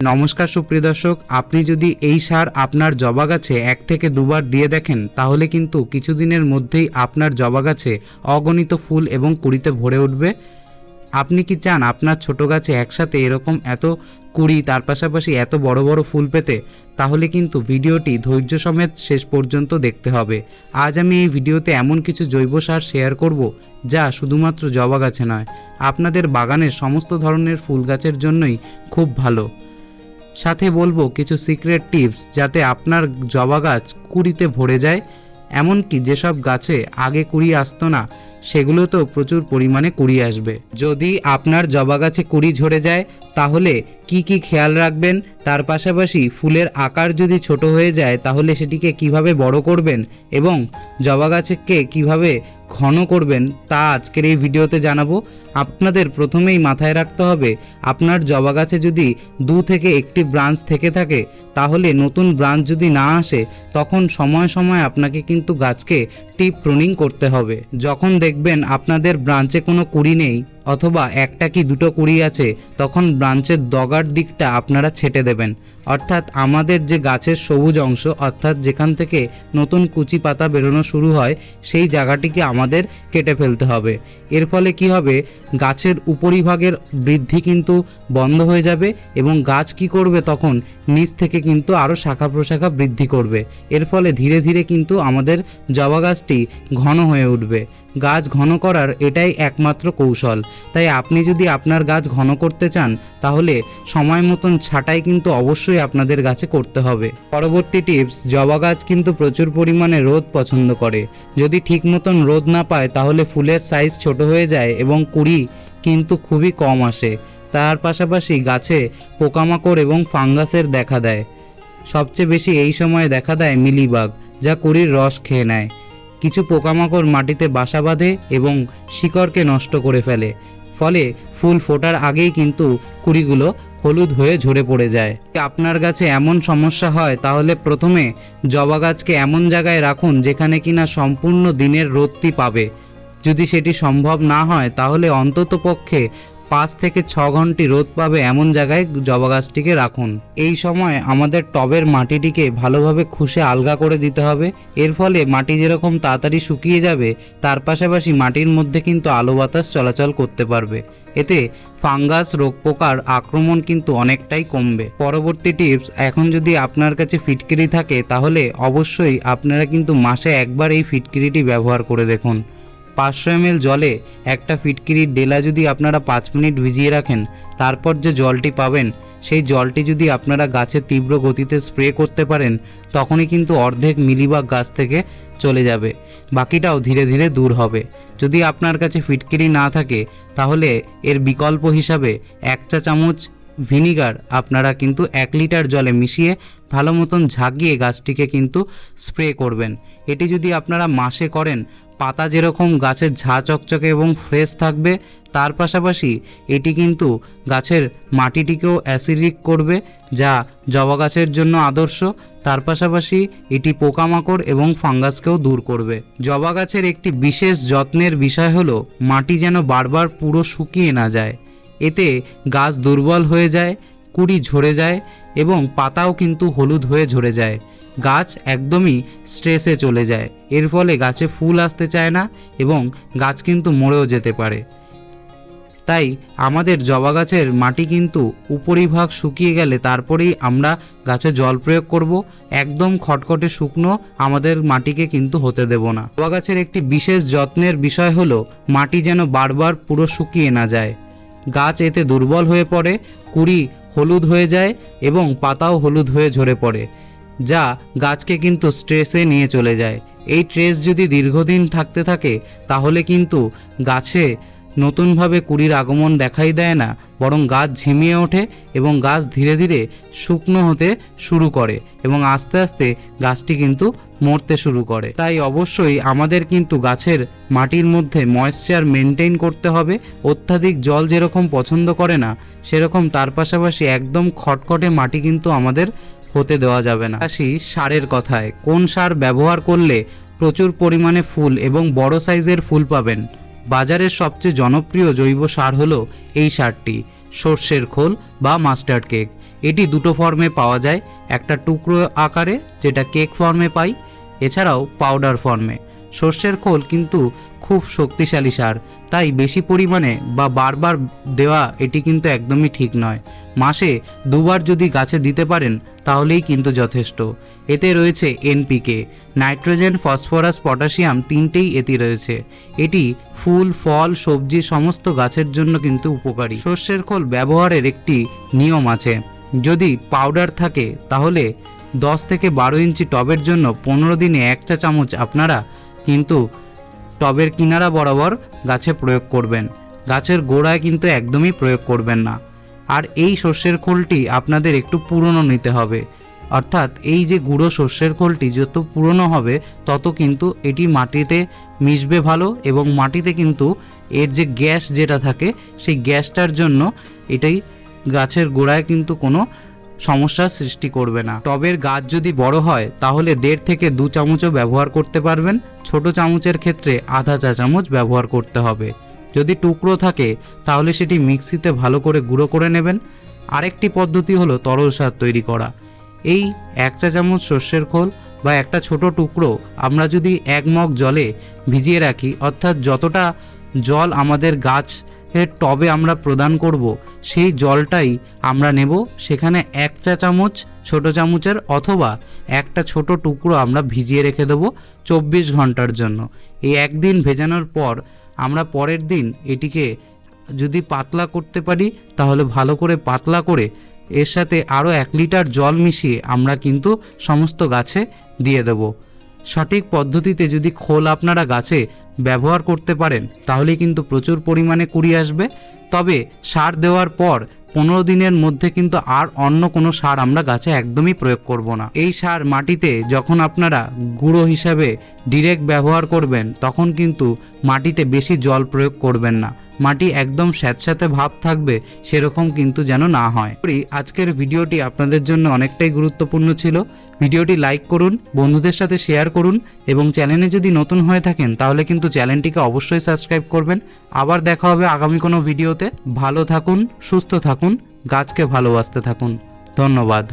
নমস্কার সুপ্রিয় দর্শক, আপনি যদি এই সার আপনার জবা গাছে এক থেকে দুবার দিয়ে দেখেন, তাহলে কিন্তু কিছুদিনের মধ্যেই আপনার জবা গাছে অগণিত ফুল এবং কুড়িতে ভরে উঠবে। আপনি কি চান আপনার ছোট গাছে একসাথে এরকম এত কুড়ি, তার পাশাপাশি এত বড় বড় ফুল পেতে? তাহলে কিন্তু ভিডিওটি ধৈর্য সমেত শেষ পর্যন্ত দেখতে হবে। আজ আমি এই ভিডিওতে এমন কিছু জৈব সার শেয়ার করব, যা শুধুমাত্র জবা গাছে নয়, আপনাদের বাগানের সমস্ত ধরনের ফুল গাছের জন্যই খুব ভালো। সাথে বলব কিছু সিক্রেট টিপস যাতে আপনার জবা গাছ কুড়িতে ভরে যায়। এমনকি যেসব গাছে আগে কুড়ি আসতো না, সেগুলোতেও প্রচুর পরিমাণে কুড়ি আসবে। যদি আপনার জবা গাছে কুড়ি ঝরে যায় তাহলে কি কি খেয়াল রাখবেন? তার পাশাপাশি ফুলের আকার যদি ছোট হয়ে যায়, তাহলে সেটিকে কীভাবে বড় করবেন? এবং জবা গাছকে কীভাবে ঘন করবেন, তা আজকের এই ভিডিওতে জানাব। আপনাদের প্রথমেই মাথায় রাখতে হবে, আপনার জবা গাছে যদি দু থেকে একটি ব্রাঞ্চ থেকে থাকে, তাহলে নতুন ব্রাঞ্চ যদি না আসে, তখন সময় সময় আপনাকে কিন্তু গাছকে টিপ প্রুনিং করতে হবে। যখন দেখবেন আপনাদের ব্রাঞ্চে কোনো কুড়ি নেই, অথবা একটা কি দুটো কুড়ি আছে, তখন ব্রাঞ্চের ডগার দিকটা আপনারা ছেটে দেবেন। অর্থাৎ আমাদের যে গাছের সবুজ অংশ, অর্থাৎ যেখান থেকে নতুন কুচি পাতা বেরোনো শুরু হয়, সেই জায়গাটিকে আমাদের কেটে ফেলতে হবে। এর ফলে কি হবে? গাছের উপরিভাগের বৃদ্ধি কিন্তু বন্ধ হয়ে যাবে এবং গাছ কি করবে তখন? নিচ থেকে কিন্তু আরও শাখা প্রশাখা বৃদ্ধি করবে। এর ফলে ধীরে ধীরে কিন্তু আমাদের জবা গাছটি ঘন হয়ে উঠবে। গাছ ঘন করার এটাই একমাত্র কৌশল। তাই আপনি যদি আপনার গাছ ঘন করতে চান, তাহলে সময় মতন ছাঁটাই কিন্তু অবশ্যই আপনাদের গাছে করতে হবে। পরবর্তী টিপস, জবা গাছ কিন্তু প্রচুর পরিমাণে রোদ পছন্দ করে। যদি ঠিক মতন রোদ না পায়, তাহলে ফুলের সাইজ ছোট হয়ে যায় এবং কুড়ি কিন্তু খুবই কম আসে। তার পাশাপাশি গাছে পোকামাকড় এবং ফাঙ্গাসের দেখা দেয়। সবচেয়ে বেশি এই সময়ে দেখা দেয় মিলিবাগ, যা কুড়ির রস খেয়ে নেয়। কিছু পোকামাকড় মাটিতে বাসা বাঁধে এবং শিকড়কে নষ্ট করে ফেলে। ফলে ফুল ফোটার আগেই কিন্তু কুড়িগুলো হলুদ হয়ে ঝরে পড়ে যায়। আপনার গাছে এমন সমস্যা হয়, তাহলে প্রথমে জবা গাছকে এমন জায়গায় রাখুন যেখানে কিনা সম্পূর্ণ দিনের রোদটি পাবে। যদি সেটি সম্ভব না হয়, তাহলে অন্তত পক্ষে পাঁচ থেকে ছ ঘন্টি রোদ পাবে এমন জায়গায় জবা গাছটিকে রাখুন। এই সময় আমাদের টবের মাটিটিকে ভালোভাবে খুশে আলগা করে দিতে হবে। এর ফলে মাটি যেরকম তাড়াতাড়ি শুকিয়ে যাবে, তার পাশাপাশি মাটির মধ্যে কিন্তু আলো বাতাস চলাচল করতে পারবে। এতে ফাঙ্গাস রোগ পোকার আক্রমণ কিন্তু অনেকটাই কমবে। পরবর্তী টিপস, এখন যদি আপনার কাছে ফিটকিরি থাকে, তাহলে অবশ্যই আপনারা কিন্তু মাসে একবার এই ফিটকিরিটি ব্যবহার করে দেখুন। পাঁচশো এম জলে একটা ফিটকিরির ডেলা যদি আপনারা পাঁচ মিনিট ভিজিয়ে রাখেন, তারপর যে জলটি পাবেন, সেই জলটি যদি আপনারা গাছে তীব্র গতিতে স্প্রে করতে পারেন, তখনই কিন্তু অর্ধেক মিলিবাগ গাছ থেকে চলে যাবে। বাকিটাও ধীরে ধীরে দূর হবে। যদি আপনার কাছে ফিটকিরি না থাকে, তাহলে এর বিকল্প হিসাবে এক চা চামচ ভিনিগার আপনারা কিন্তু এক লিটার জলে মিশিয়ে ভালো মতন ঝাঁকিয়ে গাছটিকে কিন্তু স্প্রে করবেন। এটি যদি আপনারা মাসে করেন পাতা যেরকম গাছের ঝা চকচকে এবং ফ্রেশ থাকবে, তার পাশাপাশি এটি কিন্তু গাছের মাটিটিকেও অ্যাসিডিক করবে, যা জবা গাছের জন্য আদর্শ। তার পাশাপাশি এটি পোকামাকড় এবং ফাঙ্গাসকেও দূর করবে। জবা গাছের একটি বিশেষ যত্নের বিষয় হলো, মাটি যেন বারবার পুরো শুকিয়ে না যায়। এতে গাছ দুর্বল হয়ে যায় কুড়ি ঝরে যায় এবং পাতাও কিন্তু হলুদ হয়ে ঝরে যায়। গাছ একদমই স্ট্রেসে চলে যায়। এর ফলে গাছে ফুল আসতে চায় না এবং গাছ কিন্তু মরেও যেতে পারে। তাই আমাদের জবা গাছের মাটি কিন্তু উপরিভাগ শুকিয়ে গেলে তারপরেই আমরা গাছে জল প্রয়োগ করব। একদম খটখটে শুকনো আমাদের মাটিকে কিন্তু হতে দেব না। জবা গাছের একটি বিশেষ যত্নের বিষয় হলো মাটি যেন বারবার পুরো শুকিয়ে না যায়। গাছ এতে দুর্বল হয়ে পড়ে, কুড়ি হলুদ হয়ে যায় এবং পাতাও হলুদ হয়ে ঝরে পড়ে, যা গাছকে কিন্তু স্ট্রেসে নিয়ে চলে যায়। এই স্ট্রেস যদি দীর্ঘদিন থাকতে থাকে, তাহলে কিন্তু গাছে নতুনভাবে কুড়ির আগমন দেখাই দেয় না, বরং গাছ ঝিমিয়ে ওঠে এবং গাছ ধীরে ধীরে শুকনো হতে শুরু করে এবং আস্তে আস্তে গাছটি কিন্তু মরতে শুরু করে। তাই অবশ্যই আমাদের কিন্তু গাছের মাটির মধ্যে ময়েশ্চার মেনটেন করতে হবে। অত্যাধিক জল যেরকম পছন্দ করে না, সেরকম তার পাশাপাশি একদম খটখটে মাটি কিন্তু আমাদের হতে দেওয়া যাবে না। আসি সারের কথায়, কোন সার ব্যবহার করলে প্রচুর পরিমাণে ফুল এবং বড় সাইজের ফুল পাবেন? বাজারের সবচেয়ে জনপ্রিয় জৈব সার হলো এই সারটি, সর্ষের খোল বা মাস্টার্ড কেক। এটি দুটো ফর্মে পাওয়া যায়, একটা টুকরো আকারে, যেটা কেক ফর্মে পাই, এছাড়াও পাউডার ফর্মে সর্ষের খোল কিন্তু খুব শক্তিশালী সার। তাই বেশি পরিমাণে বা বারবার দেওয়া এটি কিন্তু একদমই ঠিক নয়। মাসে দুবার যদি গাছে দিতে পারেন, তাহলেই কিন্তু যথেষ্ট। এতে রয়েছে এনপিকে নাইট্রোজেন, ফসফরাস, পটাশিয়াম তিনটেই এতে রয়েছে। এটি ফুল, ফল, সবজি সমস্ত গাছের জন্য কিন্তু উপকারী। সর্ষের খোল ব্যবহারের একটি নিয়ম আছে। যদি পাউডার থাকে, তাহলে দশ থেকে বারো ইঞ্চি টবের জন্য পনেরো দিনে এক চা চামচ আপনারা কিন্তু টবের কিনারা বরাবর গাছে প্রয়োগ করবেন। গাছের গোড়ায় কিন্তু একদমই প্রয়োগ করবেন না। আর এই শস্যের খোলটি আপনাদের একটু পুরনো নিতে হবে। অর্থাৎ এই যে গুঁড়ো শস্যের খোলটি যত পুরনো হবে, তত কিন্তু এটি মাটিতে মিশবে ভালো এবং মাটিতে কিন্তু এর যে গ্যাস যেটা থাকে, সেই গ্যাসটার জন্য এটাই গাছের গোড়ায় কিন্তু কোনো সমস্যার সৃষ্টি করবে না। টবের গাছ যদি বড় হয়, তাহলে দেড় থেকে দু চামচও ব্যবহার করতে পারবেন। ছোট চামচের ক্ষেত্রে আধা চা চামচ ব্যবহার করতে হবে। যদি টুকরো থাকে, তাহলে সেটি মিক্সিতে ভালো করে গুঁড়ো করে নেবেন। আরেকটি পদ্ধতি হলো তরল সার তৈরি করা। এই এক চা চামচ সর্ষের খোল বা একটা ছোট টুকরো আমরা যদি এক মগ জলে ভিজিয়ে রাখি, অর্থাৎ যতটা জল আমাদের গাছ এর টবে আমরা প্রদান করব, সেই জলটাই আমরা নেব। সেখানে এক চা চামচ ছোট চামচের অথবা একটা ছোট টুকরো আমরা ভিজিয়ে রেখে দেবো চব্বিশ ঘণ্টার জন্য। এই একদিন ভেজানোর পর আমরা পরের দিন এটিকে যদি পাতলা করতে পারি, তাহলে ভালো করে পাতলা করে এর সাথে আরও এক লিটার জল মিশিয়ে আমরা কিন্তু সমস্ত গাছে দিয়ে দেব। সঠিক পদ্ধতিতে যদি খোল আপনারা গাছে ব্যবহার করতে পারেন তাহলে কিন্তু প্রচুর পরিমাণে কুড়ি আসবে। তবে সার দেওয়ার পর পনেরো দিনের মধ্যে কিন্তু আর অন্য কোনো সার আমরা গাছে একদমই প্রয়োগ করব না। এই সার মাটিতে যখন আপনারা গুঁড়ো হিসাবে ডিরেক্ট ব্যবহার করবেন, তখন কিন্তু মাটিতে বেশি জল প্রয়োগ করবেন না। মাটি একদম স্যাঁতস্যাঁতে ভাব থাকবে সেরকম কিন্তু যেন না হয়। করি আজকের ভিডিওটি আপনাদের জন্য অনেকটাই গুরুত্বপূর্ণ ছিল। ভিডিওটি লাইক করুন, বন্ধুদের সাথে শেয়ার করুন এবং চ্যানেলে যদি নতুন হয়ে থাকেন তাহলে কিন্তু চ্যানেলটিকে অবশ্যই সাবস্ক্রাইব করবেন। আবার দেখা হবে আগামী কোনো ভিডিওতে। ভালো থাকুন, সুস্থ থাকুন, গাছকে ভালোবাসতে থাকুন। ধন্যবাদ।